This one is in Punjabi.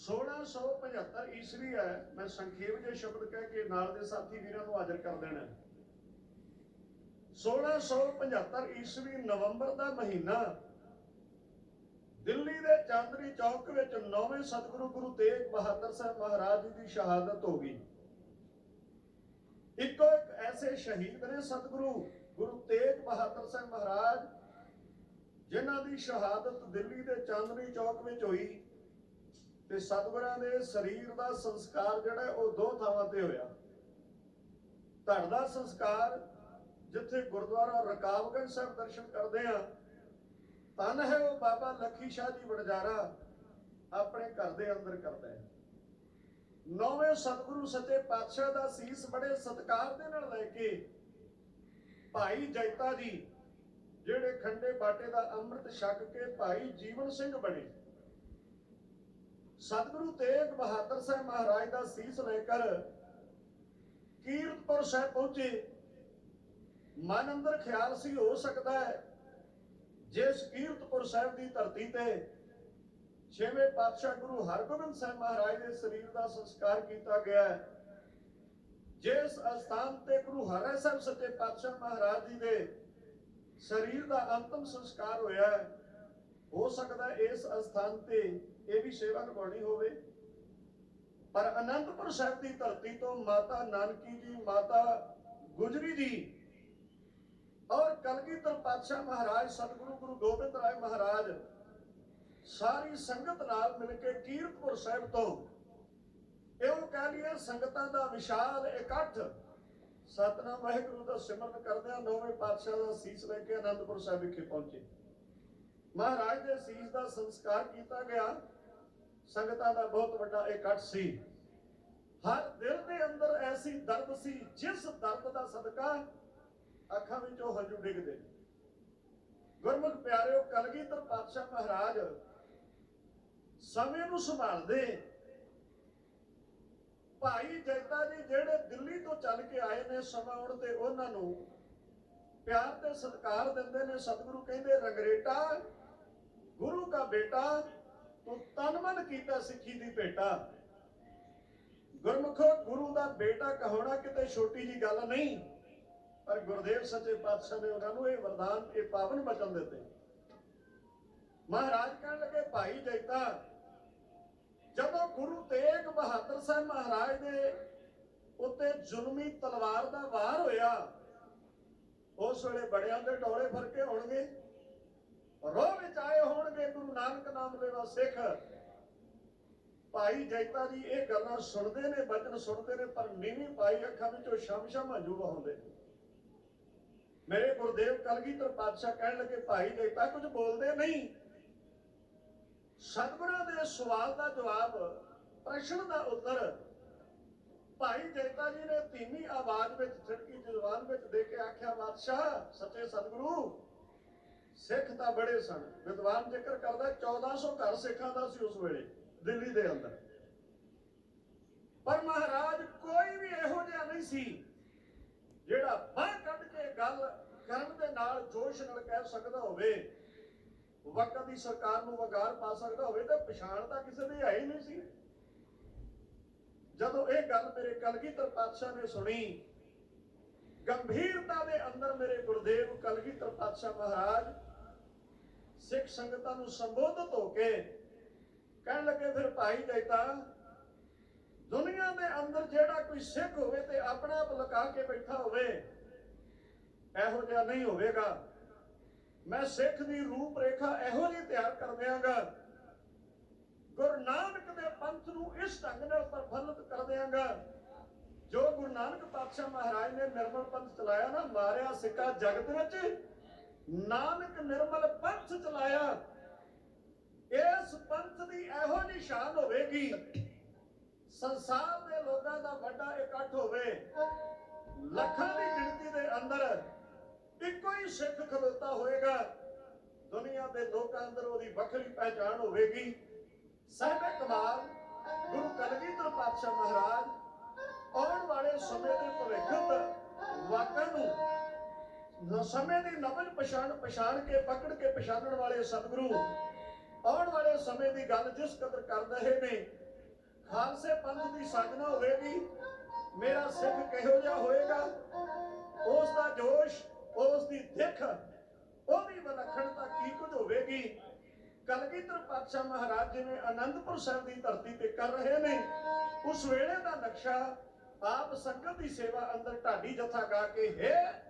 1675 ਈਸਵੀ ਹੈ, ਮੈਂ ਸੰਖੇਪ ਜੇ ਸ਼ਬਦ ਕਹਿ ਕੇ ਨਾਲ ਦੇ ਸਾਥੀ ਵੀਰਾਂ ਨੂੰ ਹਾਜ਼ਰ ਕਰ ਦੇਣਾ 1675 ਈਸਵੀ ਨਵੰਬਰ ਦਾ ਮਹੀਨਾ, ਦਿੱਲੀ ਦੇ ਚਾਂਦਨੀ ਚੌਕ ਵਿੱਚ ਨੌਵੇਂ ਸਤਿਗੁਰੂ ਗੁਰੂ ਤੇਗ ਬਹਾਦਰ ਸਾਹਿਬ ਮਹਾਰਾਜ ਜੀ ਦੀ ਸ਼ਹਾਦਤ ਹੋ ਗਈ। ਇੱਕੋ ਇੱਕ ਐਸੇ ਸ਼ਹੀਦ ਨੇ ਸਤਿਗੁਰੂ ਗੁਰੂ ਤੇਗ ਬਹਾਦਰ ਸਾਹਿਬ ਮਹਾਰਾਜ, ਜਿਨ੍ਹਾਂ ਦੀ ਸ਼ਹਾਦਤ ਦਿੱਲੀ ਦੇ ਚਾਂਦਨੀ ਚੌਕ ਵਿੱਚ ਹੋਈ। ਤੇ ਸਤਿਗੁਰਾਂ ਦੇ ਸਰੀਰ ਦਾ ਸੰਸਕਾਰ ਜਿਹੜਾ ਉਹ ਦੋ ਥਾਵਾਂ ਤੇ ਹੋਇਆ। ਧੜ ਦਾ ਸੰਸਕਾਰ, ਜਿੱਥੇ ਗੁਰਦੁਆਰਾ ਰਕਾਬਗੰਜ ਸਾਹਿਬ ਦਰਸ਼ਨ ਕਰਦੇ ਆ ਤਨ ਹੈ ਉਹ ਬਾਬਾ ਲੱਖੀ ਸ਼ਾਹ ਜੀ ਵਣਜਾਰਾ ਆਪਣੇ ਘਰ ਦੇ ਅੰਦਰ ਕਰਦਾ ਹੈ। ਨੌਵੇਂ ਸਤਿਗੁਰੂ ਸੱਚੇ ਪਾਤਸ਼ਾਹ ਦਾ ਸੀਸ ਬੜੇ ਸਤਿਕਾਰ ਦੇ ਨਾਲ ਲੈ ਕੇ ਭਾਈ ਜੈਤਾ ਜੀ, ਜਿਹੜੇ ਖੰਡੇ ਬਾਟੇ ਦਾ ਅੰਮ੍ਰਿਤ ਛਕ ਕੇ ਭਾਈ ਜੀਵਨ ਸਿੰਘ ਬਣੇ। ਸਤਿਗੁਰੂ ਤੇਗ ਬਹਾਦਰ ਸਾਹਿਬ ਮਹਾਰਾਜ ਦਾ ਸੀਸ ਲੈ ਕਰ ਕੀਰਤਪੁਰ ਸਾਹਿਬ ਪਹੁੰਚੇ। ਮਨ ਅੰਦਰ ਖਿਆਲ ਸੀ, ਹੋ ਸਕਦਾ ਹੈ ਜਿਸ ਕੀਰਤਪੁਰ ਸਾਹਿਬ ਦੀ ਧਰਤੀ ਤੇ ਛੇਵੇਂ ਪਾਤਸ਼ਾਹ ਗੁਰੂ ਹਰਗੋਬਿੰਦ ਸਾਹਿਬ ਮਹਾਰਾਜ ਦੇ ਸਰੀਰ ਦਾ ਸੰਸਕਾਰ ਕੀਤਾ ਗਿਆ ਹੈ। ਜਿਸ ਅਸਥਾਨ ਤੇ ਗੁਰੂ ਹਰਿ ਸਾਹਿਬ ਸੱਚੇ ਪਾਤਸ਼ਾਹ ਮਹਾਰਾਜ ਜੀ ਦੇ ਸਰੀਰ ਦਾ ਅੰਤਮ ਸੰਸਕਾਰ ਹੋਇਆ ਹੋ ਸਕਦਾ ਇਸ ਅਸਥਾਨ ਤੇ ਇਹ ਵੀ ਸੇਵਾ ਨਿਭਾਉਣੀ ਹੋਵੇ। ਪਰ ਅਨੰਦਪੁਰ ਸਾਹਿਬ ਦੀ ਧਰਤੀ ਤੋਂ ਮਾਤਾ ਨਾਨਕੀ ਜੀ, ਮਾਤਾ ਗੁਜਰੀ ਜੀ ਔਰ ਕਲਗੀਧਰ ਪਾਤਸ਼ਾਹ ਮਹਾਰਾਜ, ਸਤਿਗੁਰੂ ਗੁਰੂ ਗੋਬਿੰਦ ਰਾਏ ਮਹਾਰਾਜ ਸਾਰੀ ਸੰਗਤ ਨਾਲ ਮਿਲ ਕੇ ਕੀਰਤਪੁਰ ਸਾਹਿਬ ਤੋਂ ਇਹੋ ਕਹਿ ਲਈਏ ਸੰਗਤਾਂ ਦਾ ਵਿਸ਼ਾਲ ਇਕੱਠ। ਸਤਨਾਮ ਵਾਹਿਗੁਰੂ ਦਾ ਸਿਮਰਨ ਕਰਦਿਆਂ ਨੌਵੇਂ ਪਾਤਸ਼ਾਹ ਦਾ ਸੀਸ ਲੈ ਕੇ ਅਨੰਦਪੁਰ ਸਾਹਿਬ ਵਿਖੇ ਪਹੁੰਚੇ। ਮਹਾਰਾਜ ਦੇ ਸੀਸ ਦਾ ਸੰਸਕਾਰ ਕੀਤਾ ਗਿਆ। ਸੰਗਤਾਂ ਦਾ ਬਹੁਤ ਵੱਡਾ ਇਕੱਠ ਸੀ। ਹਰ ਦਿਲ ਦੇ ਅੰਦਰ ਐਸੀ ਦਰਦ ਸੀ, ਜਿਸ ਦਰਦ ਦਾ ਸਦਕਾ ਅੱਖਾਂ ਵਿੱਚੋਂ ਹੰਝੂ ਡਿੱਗਦੇ। ਗੁਰਮੁਖ ਪਿਆਰਿਓ, ਕਲਗੀਧਰ ਪਾਤਸ਼ਾਹ ਮਹਾਰਾਜ ਸਮੇਂ ਨੂੰ ਸੰਭਾਲਦੇ। ਭਾਈ ਜੈਤਾ ਜੀ ਜਿਹੜੇ ਦਿੱਲੀ ਤੋਂ ਚੱਲ ਕੇ ਆਏ ਨੇ ਸਮਾਂ ਤੇ ਉਹਨਾਂ ਨੂੰ ਪਿਆਰ ਤੇ ਸਤਿਕਾਰ ਦਿੰਦੇ ਨੇ। ਸਤਿਗੁਰੂ ਕਹਿੰਦੇ, ਰੰਗਰੇਟਾ ਗੁਰੂ ਦਾ ਬੇਟਾ, ਤੂੰ ਤਨ ਮਨ ਕੀਤਾ ਸਿੱਖੀ ਦੀ ਭੇਟਾ। ਗੁਰਮੁਖੋ, ਗੁਰੂ ਦਾ ਬੇਟਾ ਕਹਾਉਣਾ ਕਿਤੇ ਛੋਟੀ ਜੀ ਗੱਲ ਨਹੀਂ। ਪਰ ਗੁਰਦੇਵ ਸੱਚੇ ਪਾਤਸ਼ਾਹ ਨੇ ਉਹਨਾਂ ਨੂੰ ਇਹ ਵਰਦਾਨ, ਇਹ ਪਾਵਨ ਬਚਨ ਦਿੱਤੇ। ਮਹਾਰਾਜ ਕਹਿਣ ਲੱਗੇ, ਭਾਈ ਜੈਤਾ, ਜਦੋਂ ਗੁਰੂ ਤੇਗ ਬਹਾਦਰ ਸਾਹਿਬ ਮਹਾਰਾਜ ਦੇ ਉੱਤੇ ਜ਼ੁਲਮੀ ਤਲਵਾਰ ਦਾ ਵਾਰ ਹੋਇਆ, ਉਸ ਵੇਲੇ ਬੜਿਆਂ ਦੇ ਢੋਲੇ ਫਰਕੇ ਹੋਣਗੇ ਰੋਹ ਵਿੱਚ ਆਏ ਹੋਣਗੇ, ਗੁਰੂ ਨਾਨਕ ਨਾਮ ਲੈਵਾ ਸਿੱਖ। ਭਾਈ ਜੈਤਾ ਜੀ ਇਹ ਗੱਲਾਂ ਸੁਣਦੇ ਨੇ, ਬਚਨ ਸੁਣਦੇ ਨੇ, ਪਰ ਨੀਵੀਂ ਪਾਈ ਅੱਖਾਂ ਵਿੱਚੋਂ ਸ਼ਮ ਹੰਝੂ ਵਹਾਉਂਦੇ ਮੇਰੇ ਗੁਰਦੇਵ ਕਲਗੀਧਰ ਪਾਤਸ਼ਾਹ ਕਹਿਣ ਲੱਗੇ, ਭਾਈ ਜੈਤਾ, ਕੁਝ ਬੋਲਦੇ ਨਹੀਂ? ਸਤਿਗੁਰਾਂ ਦੇ ਸਵਾਲ ਦਾ ਜਵਾਬ, ਪ੍ਰਸ਼ਨ ਦਾ ਉੱਤਰ, ਭਾਈ ਜੈਤਾ ਜੀ ਨੇ ਧੀਮੀ ਆਵਾਜ਼ ਵਿੱਚ, ਛਿੜਕੀ ਜ਼ੁਬਾਨ ਵਿੱਚ ਦੇ ਕੇ ਆਖਿਆ, ਬਾਦਸ਼ਾਹ, ਸੱਚੇ ਸਤਿਗੁਰੂ ਸਿੱਖ ਤਾਂ ਬੜੇ ਸਨ। ਵਿਦਵਾਨ ਜ਼ਿਕਰ ਕਰਦਾ 1400 ਘਰ ਸਿੱਖਾਂ ਦਾ ਸੀ ਉਸ ਵੇਲੇ, ਦਿੱਲੀ ਦੇ ਅੰਦਰ। ਪਰ ਮਹਾਰਾਜ ਕੋਈ ਵੀ ਇਹੋ ਜਿਹਾ ਨਹੀਂ ਸੀ, ਜਿਹੜਾ ਬਾਹ ਕੱਢ ਕੇ ਗੱਲ ਕਰਨ ਦੇ ਨਾਲ ਜੋਸ਼ ਨਾਲ ਕਹਿ ਸਕਦਾ ਹੋਵੇ, ਵਕਤ ਦੀ ਸਰਕਾਰ ਨੂੰ ਵਗਾਰ ਪਾ ਸਕਦਾ ਹੋਵੇ, ਤਾਂ ਪਛਾਣ ਤਾਂ ਕਿਸੇ ਦੀ ਹੈ ਹੀ ਨਹੀਂ ਸੀ। ਜਦੋਂ ਇਹ ਗੱਲ ਮੇਰੇ ਕਲਗੀਧਰ ਪਾਤਸ਼ਾਹ ਨੇ ਸੁਣੀ, ਗੰਭੀਰਤਾ ਦੇ ਅੰਦਰ ਮੇਰੇ ਗੁਰਦੇਵ ਕਲਗੀਧਰ ਪਾਤਸ਼ਾਹ ਮਹਾਰਾਜ ਸਿੱਖ ਸੰਗਤਾਂ ਨੂੰ ਸੰਬੋਧਿਤ ਹੋ ਕੇ ਕਹਿਣ ਲੱਗੇ, ਫਿਰ ਭਾਈ ਜੈਤਾ, ਦੁਨੀਆ ਦੇ ਅੰਦਰ ਜਿਹੜਾ ਕੋਈ ਸਿੱਖ ਹੋਵੇ ਤੇ ਆਪਣਾ ਆਪ ਲਗਾ ਕੇ ਬੈਠਾ ਹੋਵੇ, ਇਹੋ ਜਿਹਾ ਨਹੀਂ ਹੋਵੇਗਾ। ਮੈਂ ਸਿੱਖ ਦੀ ਰੂਪ ਰੇਖਾ ਇਹੋ ਜਿਹੀ ਤਿਆਰ ਕਰ ਦਿਆਂਗਾ। ਗੁਰੂ ਨਾਨਕ ਦੇ ਪੰਥ ਨੂੰ ਇਸ ਢੰਗ ਨਾਲ ਪ੍ਰਫੁੱਲਤ ਕਰ ਦਿਆਂਗਾ। ਜੋ ਗੁਰੂ ਨਾਨਕ ਪਾਤਸ਼ਾਹ ਮਹਾਰਾਜ ਨੇ ਨਿਰਮਲ ਪੰਥ ਚਲਾਇਆ ਨਾ, ਮਾਰਿਆ, ਸਿੱਕਾ ਜਗਤ ਵਿੱਚ ਨਾਨਕ ਨਿਰਮਲ ਪੰਥ ਚਲਾਇਆ। ਇਸ ਪੰਥ ਦੀ ਇਹੋ ਜਿਹੀ ਸ਼ਾਨ ਹੋਵੇਗੀ, ਸੰਸਾਰ ਦੇ ਲੋਕਾਂ ਦਾ ਵੱਡਾ ਇਕੱਠ ਹੋਵੇ। ਲੱਖਾਂ ਦੀ ਗਿਣਤੀ ਦੇ ਅੰਦਰ ਇੱਕੋ ਹੀ ਸਿੱਖ ਖਲੋਤਾ ਹੋਏਗਾ। ਦੁਨੀਆ ਦੇ ਲੋਕਾਂ ਅੰਦਰ ਉਹਦੀ ਵੱਖਰੀ ਪਹਿਚਾਣ ਹੋਵੇਗੀ। ਸਾਹਿਬ ਕਮਾਲ, ਗੁਰੂ ਕਲਗੀਧਰ ਪਾਤਸ਼ਾਹ ਮਹਾਰਾਜ ਆਉਣ ਵਾਲੇ ਸਮੇਂ ਦੇ ਭਵਿੱਖ ਵਾਕਾਂ ਨੂੰ ਸਮੇਂ ਦੀ ਨਵਨ ਪਛਾਣ ਪਛਾਣ ਕੇ, ਪਕੜ ਕੇ ਪਛਾਣਨ ਵਾਲੇ ਸਤਿਗੁਰੂ ਆਉਣ ਵਾਲੇ ਸਮੇਂ ਦੀ ਗੱਲ ਜਿਸ ਕਦਰ ਕਰ ਰਹੇ ਨੇ, ਖਾਲਸੇ ਪੰਥ ਦੀ ਸਾਜਨਾ ਹੋਵੇਗੀ, ਮੇਰਾ ਸਿੱਖ ਕਿਹੋ ਜਿਹਾ ਹੋਏਗਾ? ਉਸ ਦਾ ਜੋਸ਼ ਉਸ ਦੀ ਦਿੱਖ ਉਹਦੀ ਵਿਲੱਖਣਤਾ ਕੀ ਕੁਝ ਹੋਵੇਗੀ? ਕਲਗੀਧਰ ਪਾਤਸ਼ਾਹ ਮਹਾਰਾਜ ਜਿਵੇਂ ਆਨੰਦਪੁਰ ਸਾਹਿਬ ਦੀ ਧਰਤੀ ਤੇ ਕਰ ਰਹੇ ਨੇ, ਉਸ ਵੇਲੇ ਦਾ ਨਕਸ਼ਾ ਆਪ ਸੰਗਤ ਦੀ ਸੇਵਾ ਅੰਦਰ ਢਾਡੀ ਜਥਾ ਗਾ ਕੇ, ਹੈ